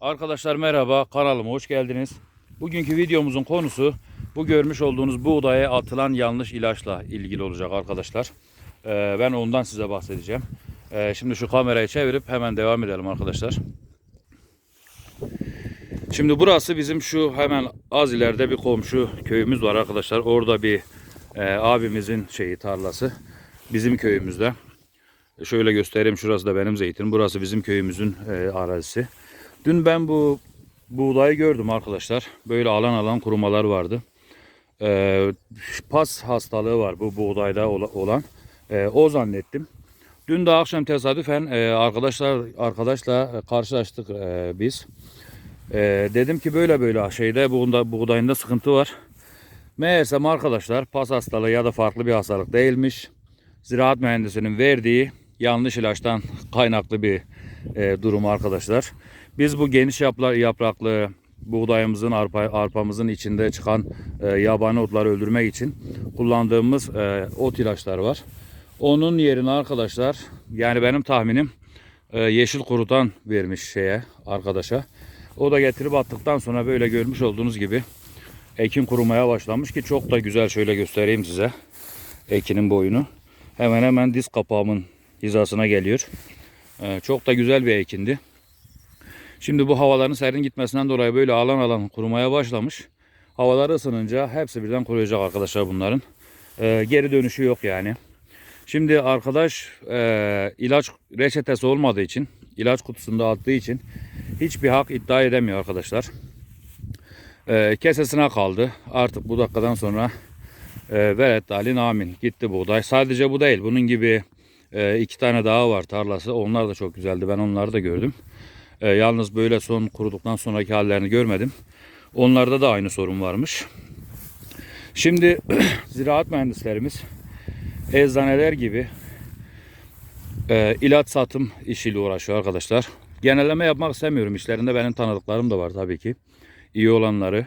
Arkadaşlar merhaba kanalıma hoş geldiniz. Bugünkü videomuzun konusu bu görmüş olduğunuz buğdaya atılan yanlış ilaçla ilgili olacak arkadaşlar. Ee, ben ondan size bahsedeceğim. Ee, şimdi şu kamerayı çevirip hemen devam edelim arkadaşlar. Şimdi burası bizim şu hemen az ileride bir komşu köyümüz var arkadaşlar. Orada bir e, abimizin şeyi tarlası. Bizim köyümüzde. Şöyle göstereyim şurası da benim zeytin. Burası bizim köyümüzün e, arazisi. Dün ben bu buğdayı gördüm arkadaşlar. Böyle alan alan kurumalar vardı. E, pas hastalığı var bu buğdayda ola- olan. E, o zannettim. Dün de akşam tesadüfen e, arkadaşlar arkadaşla karşılaştık e, biz. E, dedim ki böyle böyle şeyde buğda, buğdayında sıkıntı var. Meğersem arkadaşlar pas hastalığı ya da farklı bir hastalık değilmiş. Ziraat mühendisinin verdiği yanlış ilaçtan kaynaklı bir e, durum arkadaşlar. Biz bu geniş yapraklı buğdayımızın, arpa, arpamızın içinde çıkan e, yabani otları öldürmek için kullandığımız e, ot ilaçlar var. Onun yerine arkadaşlar yani benim tahminim e, yeşil kurutan vermiş şeye arkadaşa. O da getirip attıktan sonra böyle görmüş olduğunuz gibi ekin kurumaya başlamış ki çok da güzel şöyle göstereyim size ekinin boyunu. Hemen hemen diz kapağımın hizasına geliyor. Ee, çok da güzel bir ekindi. Şimdi bu havaların serin gitmesinden dolayı böyle alan alan kurumaya başlamış. Havalar ısınınca hepsi birden kuruyacak arkadaşlar bunların. Ee, geri dönüşü yok yani. Şimdi arkadaş e, ilaç reçetesi olmadığı için, ilaç kutusunda attığı için hiçbir hak iddia edemiyor arkadaşlar. Ee, kesesine kaldı. Artık bu dakikadan sonra e, Veret Alin Amin gitti buğday. Sadece bu değil. Bunun gibi e, iki tane daha var tarlası. Onlar da çok güzeldi. Ben onları da gördüm. E, yalnız böyle son kuruduktan sonraki hallerini görmedim. Onlarda da aynı sorun varmış. Şimdi ziraat mühendislerimiz eczaneler gibi e, ilaç satım işiyle uğraşıyor arkadaşlar. Genelleme yapmak istemiyorum. İşlerinde benim tanıdıklarım da var tabii ki. İyi olanları.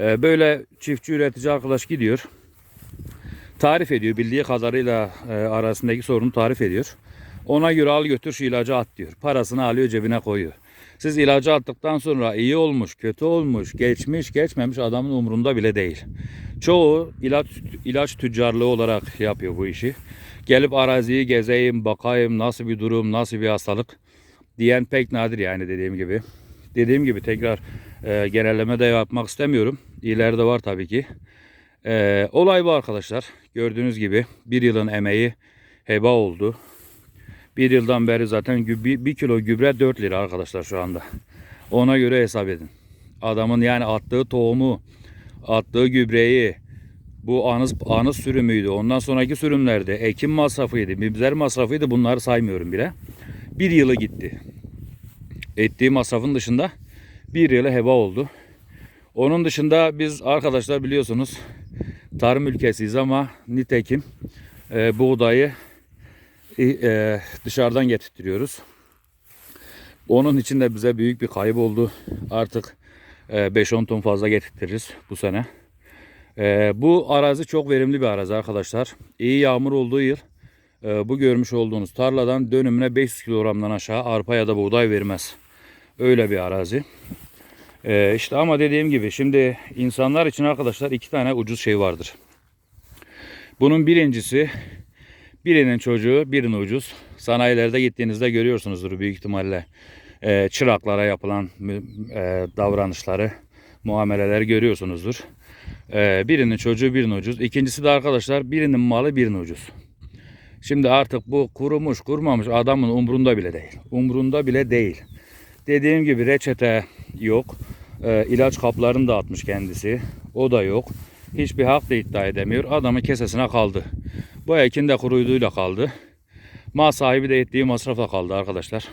E, böyle çiftçi üretici arkadaş gidiyor tarif ediyor. Bildiği kadarıyla e, arasındaki sorunu tarif ediyor. Ona göre al götür şu ilacı at diyor. Parasını alıyor cebine koyuyor. Siz ilacı attıktan sonra iyi olmuş, kötü olmuş, geçmiş, geçmemiş adamın umurunda bile değil. Çoğu ilaç ilaç tüccarlığı olarak yapıyor bu işi. Gelip araziyi gezeyim, bakayım nasıl bir durum, nasıl bir hastalık diyen pek nadir yani dediğim gibi. Dediğim gibi tekrar e, genelleme de yapmak istemiyorum. İleride var tabii ki. Ee, olay bu arkadaşlar. Gördüğünüz gibi bir yılın emeği heba oldu. Bir yıldan beri zaten bir, kilo gübre 4 lira arkadaşlar şu anda. Ona göre hesap edin. Adamın yani attığı tohumu, attığı gübreyi, bu anız, anız sürümüydü. Ondan sonraki sürümlerde ekim masrafıydı, mibzer masrafıydı. Bunları saymıyorum bile. Bir yılı gitti. Ettiği masrafın dışında bir yılı heba oldu. Onun dışında biz arkadaşlar biliyorsunuz tarım ülkesiyiz ama nitekim e, buğdayı e, e, dışarıdan getirtiyoruz. Onun için de bize büyük bir kayıp oldu. Artık e, 5-10 ton fazla getirtiriz bu sene. E, bu arazi çok verimli bir arazi arkadaşlar. İyi yağmur olduğu yıl e, bu görmüş olduğunuz tarladan dönümüne 500 kilogramdan aşağı arpa ya da buğday vermez. Öyle bir arazi. Ee, işte ama dediğim gibi şimdi insanlar için arkadaşlar iki tane ucuz şey vardır. Bunun birincisi birinin çocuğu birinin ucuz. Sanayilerde gittiğinizde görüyorsunuzdur büyük ihtimalle. Ee, çıraklara yapılan e, davranışları, muameleleri görüyorsunuzdur. Ee, birinin çocuğu birinin ucuz. İkincisi de arkadaşlar birinin malı birinin ucuz. Şimdi artık bu kurumuş kurmamış adamın umrunda bile değil. Umrunda bile değil. Dediğim gibi reçete yok. Ee, ilaç kaplarını da atmış kendisi. O da yok. Hiçbir hak da iddia edemiyor. Adamın kesesine kaldı. Bu ekin de kuruyduğuyla kaldı. Mal sahibi de ettiği masrafla kaldı arkadaşlar.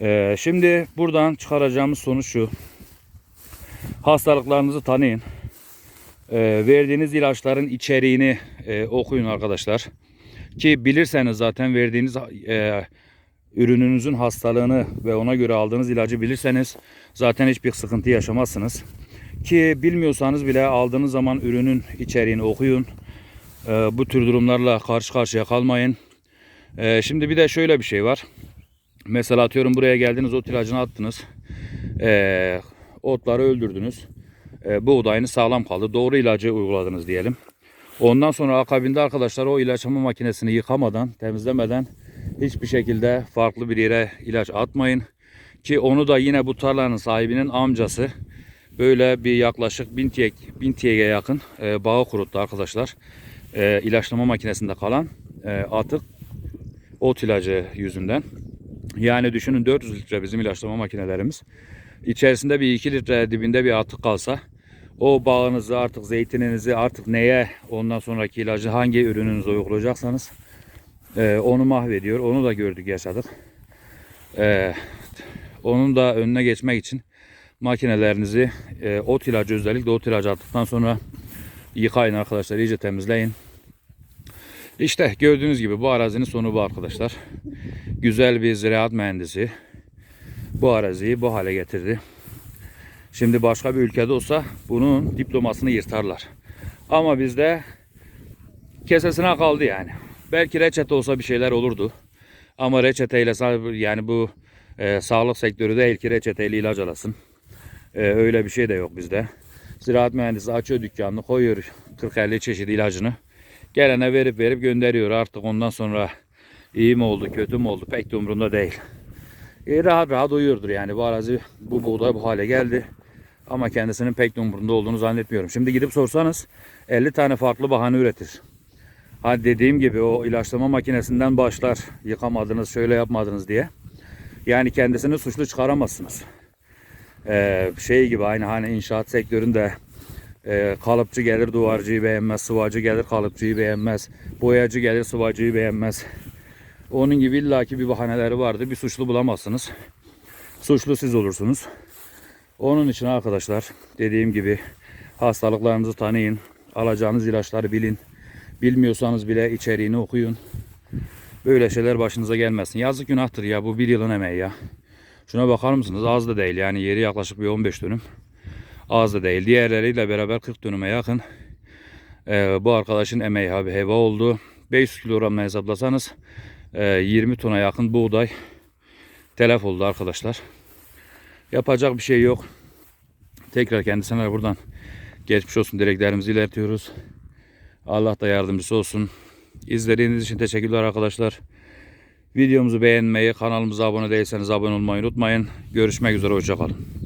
Ee, şimdi buradan çıkaracağımız sonuç şu. Hastalıklarınızı tanıyın. Ee, verdiğiniz ilaçların içeriğini e, okuyun arkadaşlar. Ki bilirseniz zaten verdiğiniz e, ürününüzün hastalığını ve ona göre aldığınız ilacı bilirseniz zaten hiçbir sıkıntı yaşamazsınız. Ki bilmiyorsanız bile aldığınız zaman ürünün içeriğini okuyun. Ee, bu tür durumlarla karşı karşıya kalmayın. Ee, şimdi bir de şöyle bir şey var. Mesela atıyorum buraya geldiniz ot ilacını attınız. Ee, otları öldürdünüz. Ee, buğdayınız sağlam kaldı. Doğru ilacı uyguladınız diyelim. Ondan sonra akabinde arkadaşlar o ilaçlama makinesini yıkamadan, temizlemeden hiçbir şekilde farklı bir yere ilaç atmayın. Ki onu da yine bu tarlanın sahibinin amcası böyle bir yaklaşık 1000 TG, 1000 TG'ye yakın e, bağı kuruttu arkadaşlar. E, ilaçlama makinesinde kalan e, atık ot ilacı yüzünden. Yani düşünün 400 litre bizim ilaçlama makinelerimiz. İçerisinde bir 2 litre dibinde bir atık kalsa o bağınızı artık zeytininizi artık neye ondan sonraki ilacı hangi ürününüze uygulayacaksanız e, onu mahvediyor. Onu da gördük yaşadık. E, onun da önüne geçmek için makinelerinizi e, ot ilacı özellikle ot ilacı attıktan sonra yıkayın arkadaşlar iyice temizleyin. İşte gördüğünüz gibi bu arazinin sonu bu arkadaşlar. Güzel bir ziraat mühendisi bu araziyi bu hale getirdi. Şimdi başka bir ülkede olsa bunun diplomasını yırtarlar. Ama bizde kesesine kaldı yani. Belki reçete olsa bir şeyler olurdu. Ama reçeteyle yani bu e, sağlık sektörü değil ki reçeteyle ilaç alasın. E, öyle bir şey de yok bizde. Ziraat mühendisi açıyor dükkanını koyuyor 40-50 çeşit ilacını. Gelene verip verip gönderiyor. Artık ondan sonra iyi mi oldu kötü mü oldu pek de umurunda değil. E, rahat rahat uyuyordur yani bu arazi bu buğday bu hale geldi. Ama kendisinin pek de umurunda olduğunu zannetmiyorum. Şimdi gidip sorsanız 50 tane farklı bahane üretir. Ha dediğim gibi o ilaçlama makinesinden başlar yıkamadınız şöyle yapmadınız diye. Yani kendisini suçlu çıkaramazsınız. Ee, şey gibi aynı hani inşaat sektöründe e, kalıpçı gelir duvarcıyı beğenmez, sıvacı gelir kalıpçıyı beğenmez, boyacı gelir sıvacıyı beğenmez. Onun gibi illaki bir bahaneleri vardır. Bir suçlu bulamazsınız. Suçlu siz olursunuz. Onun için arkadaşlar dediğim gibi hastalıklarınızı tanıyın. Alacağınız ilaçları bilin. Bilmiyorsanız bile içeriğini okuyun. Böyle şeyler başınıza gelmesin. Yazık günahtır ya bu bir yılın emeği ya. Şuna bakar mısınız? Az da değil yani yeri yaklaşık bir 15 dönüm. Az da değil. Diğerleriyle beraber 40 dönüme yakın. Ee, bu arkadaşın emeği abi heva oldu. 500 kilogramla hesaplasanız e, 20 tona yakın buğday telef oldu arkadaşlar. Yapacak bir şey yok. Tekrar kendisine buradan geçmiş olsun dileklerimizi ilertiyoruz. Allah da yardımcısı olsun. İzlediğiniz için teşekkürler arkadaşlar. Videomuzu beğenmeyi, kanalımıza abone değilseniz abone olmayı unutmayın. Görüşmek üzere, hoşçakalın.